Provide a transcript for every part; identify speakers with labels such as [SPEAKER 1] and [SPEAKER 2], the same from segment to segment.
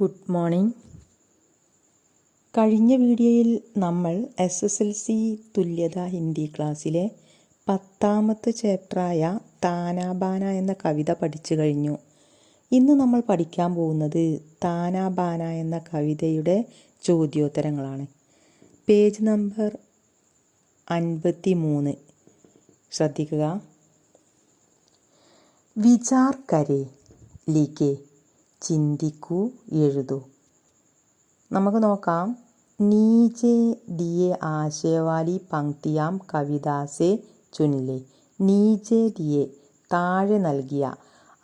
[SPEAKER 1] Good morning കഴിഞ്ഞ വീഡിയോയിൽ നമ്മൾ എസ് എസ് എൽ സി തുല്യത ഹിന്ദി ക്ലാസ്സിലെ പത്താമത്തെ ചാപ്റ്ററായ താനാബാന എന്ന കവിത പഠിച്ചു കഴിഞ്ഞു. ഇന്ന് നമ്മൾ പഠിക്കാൻ പോകുന്നത് താനാബാന എന്ന കവിതയുടെ ചോദ്യോത്തരങ്ങളാണ്. പേജ് നമ്പർ അൻപത്തി മൂന്ന് ശ്രദ്ധിക്കുക. വിചാർ കരേ ലിഖേ. ചിന്തിക്കൂ എഴുതൂ. നമുക്ക് നോക്കാം. നീചെ ദിയെ ആശയവാലി പങ്ക്തിയാം കവിതാസെ ചുനിലെ. നീചെ ദിയെ താഴെ നൽകിയ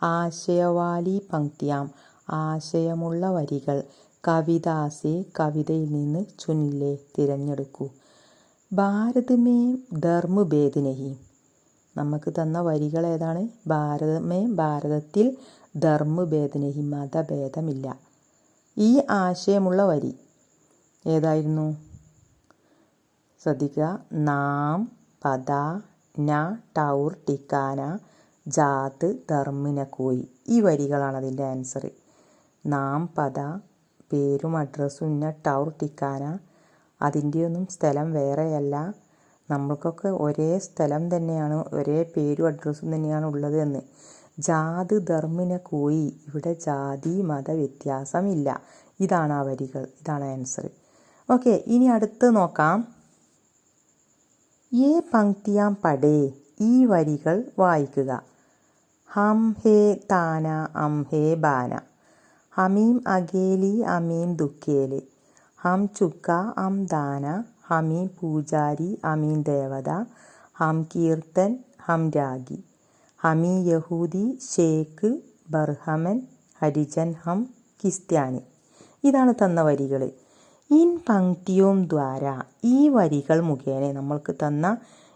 [SPEAKER 1] ആശയവാലി പങ്ക്തിയാം ആശയമുള്ള വരികൾ കവിതാസെ കവിതയിൽ നിന്ന് ചുനിലെ തിരഞ്ഞെടുക്കൂ. ഭാരതമേ ധർമ്മ ഭേദനഹി നമുക്ക് തന്ന വരികൾ ഏതാണ്? ഭാരതമേ ഭാരതത്തിൽ ധർമ്മഭേദനഹി മതഭേദമില്ല ഈ ആശയമുള്ള വരി ഏതായിരുന്നു? ശ്രദ്ധിക്കുക. നാം പദ ന ടൗർ ടിക്കാന ജാത് ധർമ്മിന കോയി. ഈ വരികളാണ് അതിന്റെ ആൻസർ നാം പദ പേരും അഡ്രസ്സും ഇന്ന ടൗർ ടിക്കാന അതിന്റെയൊന്നും സ്ഥലം വേറെയല്ല. നമ്മൾക്കൊക്കെ ഒരേ സ്ഥലം തന്നെയാണ് ഒരേ പേരും അഡ്രസ്സും തന്നെയാണ് ഉള്ളത് എന്ന്. ജാത് ധർമ്മിന കോയി ഇവിടെ ജാതി മത വ്യത്യാസമില്ല. ഇതാണ് ആ വരികൾ. ഇതാണ് ആൻസർ ഓക്കെ ഇനി അടുത്ത് നോക്കാം. ഏ പങ്ക്തിയാം പടേ ഈ വരികൾ വായിക്കുക. ഹം ഹേ താന അം ഹേ ബാന. ഹമീം അഗേലി അമീം ദുഃഖേലി. ഹം ചുക്ക അം ദാന. ഹമീം പൂജാരി അമീൻ ദേവത. ഹം കീർത്തൻ ഹം രാഗി. ഹമി യഹൂദി ഷേഖ് ബർഹമൻ ഹരിജൻ ഹം ക്രിസ്ത്യാനി. ഇതാണ് തന്ന വരികൾ ഇൻ പങ്ക്തിയോം ദ്വാര ഈ വരികൾ മുഖേന നമ്മൾക്ക് തന്ന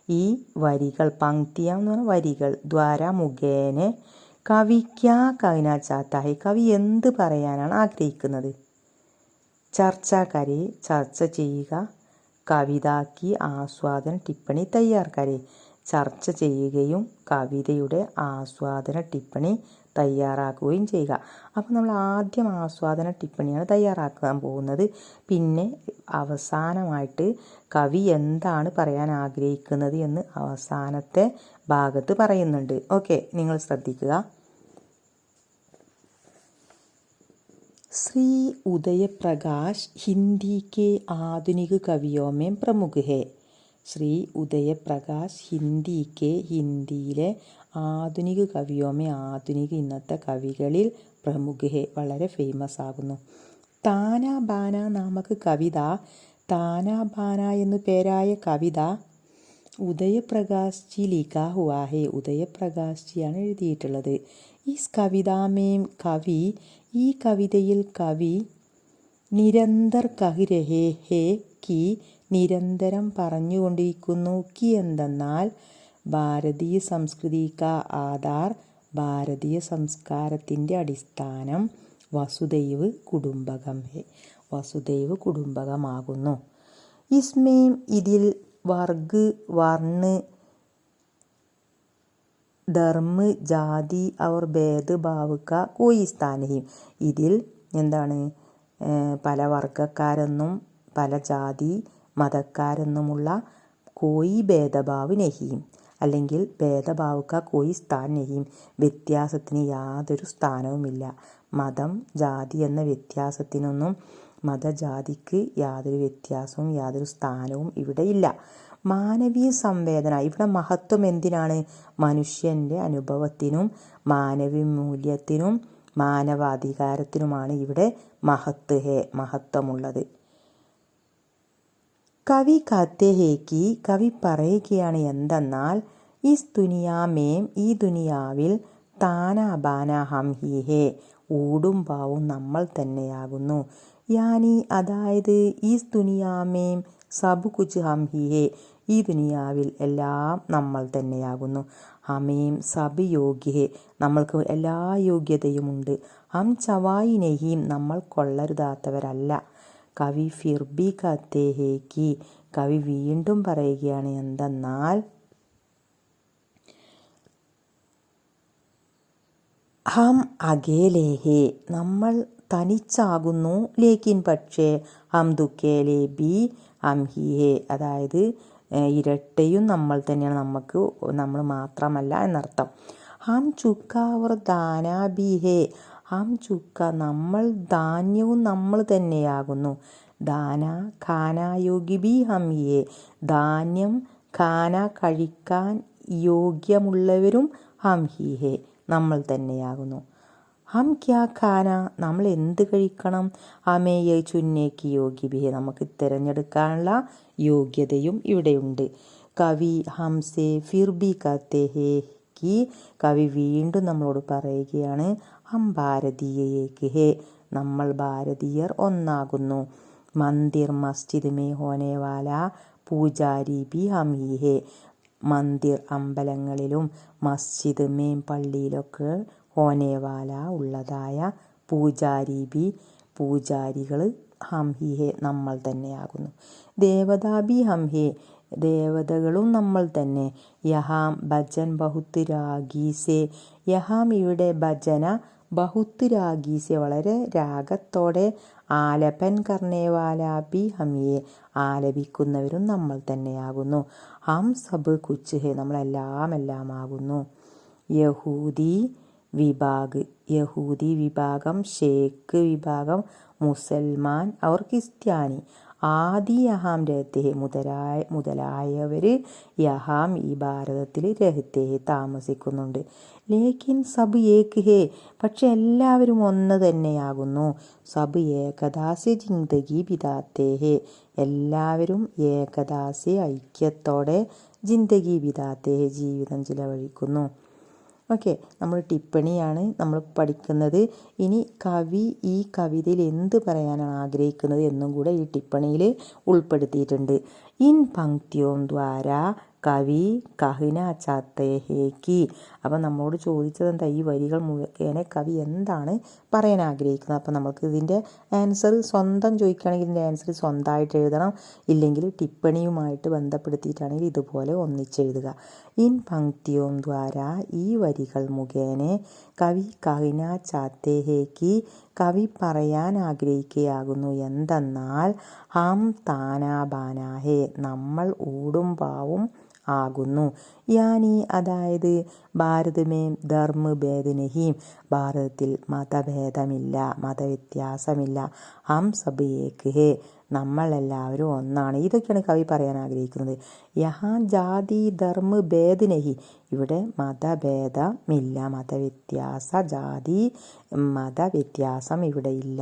[SPEAKER 1] ഈ വരികൾ പങ്ക്തിയ എന്ന് പറഞ്ഞ വരികൾ ദ്വാര മുഖേന കവിക്ക കവിന ചാത്തായി കവി എന്ത് പറയാനാണ് ആഗ്രഹിക്കുന്നത്? ചർച്ചാക്കാരെ ചർച്ച ചെയ്യുക കവിതാക്കി ആസ്വാദന ടിപ്പണി തയ്യാർക്കാരെ ചർച്ച ചെയ്യുകയും കവിതയുടെ ആസ്വാദന ടിപ്പണി തയ്യാറാക്കുകയും ചെയ്യുക. അപ്പോൾ നമ്മൾ ആദ്യം ആസ്വാദന ടിപ്പണിയാണ് തയ്യാറാക്കാൻ പോകുന്നത്. പിന്നെ അവസാനമായിട്ട് കവി എന്താണ് പറയാൻ ആഗ്രഹിക്കുന്നത് എന്ന് അവസാനത്തെ ഭാഗത്ത് പറയുന്നുണ്ട്. ഓക്കെ നിങ്ങൾ ശ്രദ്ധിക്കുക. ശ്രീ ഉദയപ്രകാശ് ഹിന്ദിക്ക് ആധുനിക കവിയോമേം പ്രമുഖേ. ശ്രീ ഉദയപ്രകാശ് ഹിന്ദിക്ക് ഹിന്ദിയിലെ ആധുനിക കവിയോമേ ആധുനിക ഇന്നത്തെ കവികളിൽ പ്രമുഖേ വളരെ ഫേമസ് ആകുന്നു. താന ബാന നാമക കവിത താന ബാന എന്നു പേരായ കവിത ഉദയപ്രകാശ് ജി ലിഖാ ഹുവാ ഉദയപ്രകാശ് ജിയാണ് എഴുതിയിട്ടുള്ളത്. ഈ കവിതാമേം കവി ഈ കവിതയിൽ കവി നിരന്തർ കഹി രഹേ ഹേ കി നിരന്തരം പറഞ്ഞുകൊണ്ടിരിക്കുന്നു. കി എന്തെന്നാൽ ഭാരതീയ സംസ്കൃതി കാ ആധാർ ഭാരതീയ സംസ്കാരത്തിന്റെ അടിസ്ഥാനം വസുദൈവ് കുടുംബകം വസുദൈവ് കുടുംബകമാകുന്നു. ഇസ്മയും ഇതിൽ വർഗ് വർണ് ധർമ്മ ജാതി അവർ ഭേദഭാവുക കോയി സ്ഥാനയും ഇതിൽ എന്താണ്? പല വർഗക്കാരെന്നും പല ജാതി മതക്കാരെന്നുമുള്ള കോയി ഭേദഭാവ് നഹീം. അല്ലെങ്കിൽ ഭേദഭാവുക്ക കോയി സ്ഥാൻ നഹീം. വ്യത്യാസത്തിന് യാതൊരു സ്ഥാനവുമില്ല. മതം ജാതി എന്ന വ്യത്യാസത്തിനൊന്നും മതജാതിക്ക് യാതൊരു വ്യത്യാസവും യാതൊരു സ്ഥാനവും ഇവിടെ ഇല്ല മാനവീയ സംവേദന. ഇവിടെ മഹത്വം എന്തിനാണ്? മനുഷ്യന്റെ അനുഭവത്തിനും മാനവീയ മൂല്യത്തിനും മാനവാധികാരത്തിനുമാണ് ഇവിടെ മഹത്ത് ഹേ മഹത്വമുള്ളത്. കവി കത്തേഹേക്ക് കവി പറയുകയാണ് എന്തെന്നാൽ ഈ ദുനിയാമേം ഈ ദുനിയാവിൽ താനാബാനാഹം ഹേ ഊടും പാവും നമ്മൾ തന്നെയാകുന്നു. യാനി അതായത് ഈ ദുനിയാമേം സബ് കുച്ച് ഹം ഹി ഈ ദുനിയാവിൽ എല്ലാം നമ്മൾ തന്നെയാകുന്നു. ഹമേം സബ് യോഗ്യഹേ നമ്മൾക്ക് എല്ലാ യോഗ്യതയുമുണ്ട്. ഹം ചവായി നെഹീം നമ്മൾ കൊള്ളരുതാത്തവരല്ല. കവി ഫിർബി കത്തേഹേക്ക് കവി വീണ്ടും പറയുകയാണ് എന്തെന്നാൽ ഹം അകേലേഹേ നമ്മൾ തനിച്ചാകുന്നു ലേക്കിൻ പക്ഷേ ഹം ദുഃഖേലേ ബി ഹം ഹി ഹേ. അതായത് ഇരട്ടയും നമ്മൾ തന്നെയാണ് നമുക്ക് നമ്മൾ മാത്രമല്ല എന്നർത്ഥം. ഹം ചുക്കാവർ ദാന ബി ഹേ ചുക്ക നമ്മൾ ധാന്യവും നമ്മൾ തന്നെയാകുന്നു. ദാന ഖാന യോഗി ബി ഹം ഹിയേ ധാന്യം ഖാന കഴിക്കാൻ യോഗ്യമുള്ളവരും ഹം ഹി ഹേ. നമ്മൾ തന്നെയാകുന്നു. ഹം ക്യാ ഖാന? നമ്മൾ എന്ത് കഴിക്കണം? ഹമേയ ചുന്നേക്ക് യോഗ്യ ബിഹെ നമുക്ക് തിരഞ്ഞെടുക്കാനുള്ള യോഗ്യതയും ഇവിടെയുണ്ട്. കവി ഹംസെ ഫിർബി കത്തെ ഹേ കി. കവി വീണ്ടും നമ്മളോട് പറയുകയാണ്. ഹം ഭാരതീയയേക്ക് ഹേ നമ്മൾ ഭാരതീയർ ഒന്നാകുന്നു. മന്ദിർ മസ്ജിദ് മേ ഹോനേവാല പൂജാരി ബി ഹമീ ഹി മന്ദിർ അമ്പലങ്ങളിലും മസ്ജിദ് മേം പള്ളിയിലൊക്കെ ഹോനേവാല ഉള്ളതായ പൂജാരി ബി പൂജാരികൾ ഹം ഹി നമ്മൾ തന്നെയാകുന്നു. ദേവതാ ബി ഹം ഹേ. ദേവതകളും നമ്മൾ തന്നെ. യഹാം ഭജൻ ബഹുത്ത് രാഗീസെ യഹാം ഇവിടെ ഭജന ബഹുത്ത് രാഗീസ്യ വളരെ രാഗത്തോടെ ആലപൻ കർണേവാലാപി ഹമിയെ ആലപിക്കുന്നവരും നമ്മൾ തന്നെയാകുന്നു. ഹം സബ് കുച്ച് ഹേ നമ്മളെല്ലാം എല്ലാം ആകുന്നു യഹൂദി വിഭാഗ് യഹൂദി വിഭാഗം ഷേക്ക് വിഭാഗം മുസൽമാൻ അവർ ക്രിസ്ത്യാനി. ആദി യഹാം രഹത്തെ മുതലായ മുതലായവർ യഹാം ഈ ഭാരതത്തിൽ രഹത്തെ താമസിക്കുന്നുണ്ട്. ലേക്കിൻ സബ് ഏക്ക് ഹേ പക്ഷെ എല്ലാവരും ഒന്ന് തന്നെയാകുന്നു. സബ് ഏകദാസ്യ ജിന്ദഗി വിതാത്തേ ഹേ. എല്ലാവരും ഏകദാസ്യ ഐക്യത്തോടെ ജിന്ദഗി വിതാത്തേ ജീവിതം ചിലവഴിക്കുന്നു. ഓക്കെ നമ്മൾ ടിപ്പണിയാണ് നമ്മൾ പഠിക്കുന്നത്. ഇനി കവി ഈ കവിതയിൽ എന്ത് പറയാനാണ് ആഗ്രഹിക്കുന്നത് എന്നും കൂടെ ഈ ടിപ്പണിയിൽ ഉൾപ്പെടുത്തിയിട്ടുണ്ട്. ഇൻ പങ്ക്തിയോം ദ്വാര കവി കഹിന ചാത്തേഹേക്കി അപ്പം നമ്മളോട് ചോദിച്ചത് എന്താ ഈ വരികൾ മുഖേന കവി എന്താണ് പറയാൻ ആഗ്രഹിക്കുന്നത്? അപ്പം നമുക്ക് ഇതിന്റെ ആൻസർ സ്വന്തം ചോദിക്കുകയാണെങ്കിൽ ഇതിന്റെ ആൻസർ സ്വന്തമായിട്ട് എഴുതണം. ഇല്ലെങ്കിൽ ടിപ്പണിയുമായിട്ട് ബന്ധപ്പെടുത്തിയിട്ടാണെങ്കിൽ ഇതുപോലെ ഒന്നിച്ചെഴുതുക. ഇൻ പങ്ക്തിയോം ദ്വാര ഈ വരികൾ മുഖേന കവി കഹിന ചാത്തേഹേക്ക് കവി പറയാൻ ആഗ്രഹിക്കുകയാകുന്നു. എന്തെന്നാൽ ഹം താനാബാനാഹേ നമ്മൾ ഊടും പാവും ആകുന്നു. യാനി അതായത് ഭാരതമേ ധർമ്മ ഭേദനഹീം ഭാരതത്തിൽ മതഭേദമില്ല മതവ്യത്യാസമില്ല ഹം സബ് ഏക്ക് ഹേ നമ്മളെല്ലാവരും ഒന്നാണ്. ഇതൊക്കെയാണ് കവി പറയാൻ ആഗ്രഹിക്കുന്നത്. യഹാ ജാതി ധർമ്മ ഭേദനഹി ഇവിടെ മതഭേദമില്ല മതവ്യത്യാസ ജാതി മതവ്യത്യാസം ഇവിടെ ഇല്ല.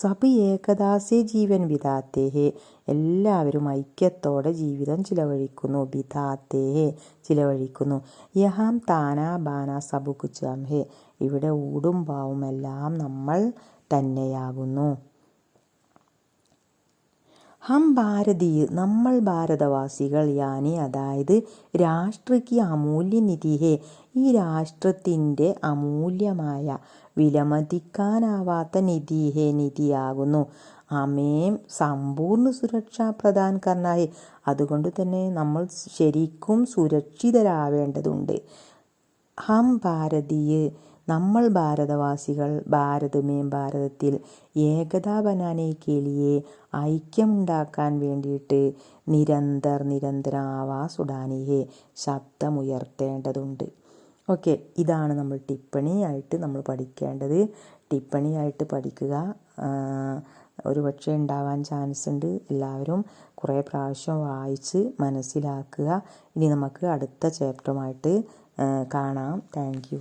[SPEAKER 1] സബ് ഏകദാസേ ജീവൻ വിധാത്തേഹേ എല്ലാവരും ഐക്യത്തോടെ ജീവിതം ചിലവഴിക്കുന്നു. വിധാത്തേഹേ ചിലവഴിക്കുന്നു. യഹാം താനാ ബാന സബു കുച്ചാം ഹേ. ഇവിടെ ഊടും പാവും എല്ലാം നമ്മൾ തന്നെയാകുന്നു. ഹം ഭാരതീയ നമ്മൾ ഭാരതവാസികൾ യാനി. അതായത് രാഷ്ട്രയ്ക്ക് അമൂല്യനിധിഹേ ഈ രാഷ്ട്രത്തിന്റെ അമൂല്യമായ വിലമതിക്കാനാവാത്ത നിധിഹേ നിധിയാകുന്നു. അമേം സമ്പൂർണ സുരക്ഷ പ്രദാൻ കർണാഹേ അതുകൊണ്ട് തന്നെ നമ്മൾ ശരിക്കും സുരക്ഷിതരാവേണ്ടതുണ്ട്. ഹം ഭാരതീയ നമ്മൾ ഭാരതവാസികൾ ഭാരതമേ ഭാരതത്തിൽ ഏകതാ ബനാനെ കേലിയെ ഐക്യമുണ്ടാക്കാൻ വേണ്ടിയിട്ട് നിരന്തർ നിരന്തര ആവാസ് ഉടാനിയെ ശബ്ദമുയർത്തേണ്ടതുണ്ട്. ഓക്കെ ഇതാണ് നമ്മൾ ടിപ്പണിയായിട്ട് നമ്മൾ പഠിക്കേണ്ടത്. ടിപ്പണിയായിട്ട് പഠിക്കുക ഒരു പക്ഷേ ഉണ്ടാവാൻ ചാൻസ് ഉണ്ട് എല്ലാവരും കുറേ പ്രാവശ്യം വായിച്ച് മനസ്സിലാക്കുക. ഇനി നമുക്ക് അടുത്ത ചാപ്റ്ററുമായിട്ട് കാണാം. താങ്ക്